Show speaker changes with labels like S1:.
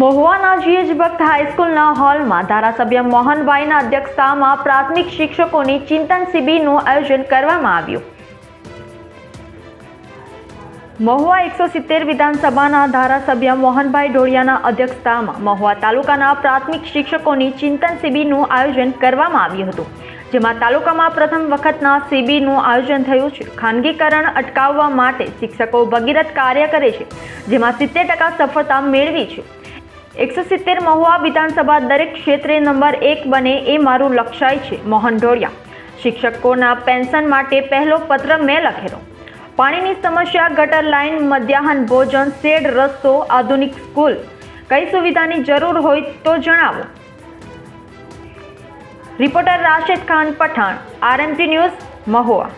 S1: મહુવાના GH ભક્ત હાઈસ્કૂલના હોલમાં ધારાસભ્ય મોહનભાઈના અધ્યક્ષતામાં પ્રાથમિક શિક્ષકોની ચિંતન શિબિરનું આયોજન કરવામાં આવ્યું. મહુવા એકસો સિત્તેર વિધાનસભાના ધારાસભ્ય મોહનભાઈ ઢોળિયાના અધ્યક્ષતામાં મહુવા તાલુકાના પ્રાથમિક શિક્ષકોની ચિંતન શિબિરનું આયોજન કરવામાં આવ્યું હતું. જેમાં તાલુકામાં પ્રથમ વખતના શિબિરનું આયોજન થયું છે. ખાનગીકરણ અટકાવવા માટે શિક્ષકો ભગીરથ કાર્ય કરે છે. જેમાં સિત્તેર ટકા સફળતા મેળવી છે. એકસો સિત્તેર મહુવા વિધાનસભા દરેક ક્ષેત્રે નંબર એક બને એ મારું લક્ષ્ય છે. મોહન ઢોળિયા શિક્ષકોના પેન્શન માટે પહેલો પત્ર મેં લખેલો. પાણીની સમસ્યા, ગટર લાઇન મધ્યાહન ભોજન, શેડ, રસ્તો, આધુનિક સ્કૂલ. કઈ સુવિધાની જરૂર હોય તો જણાવો. Reporter Rashid Khan Pathan, RMT news, Mahuva.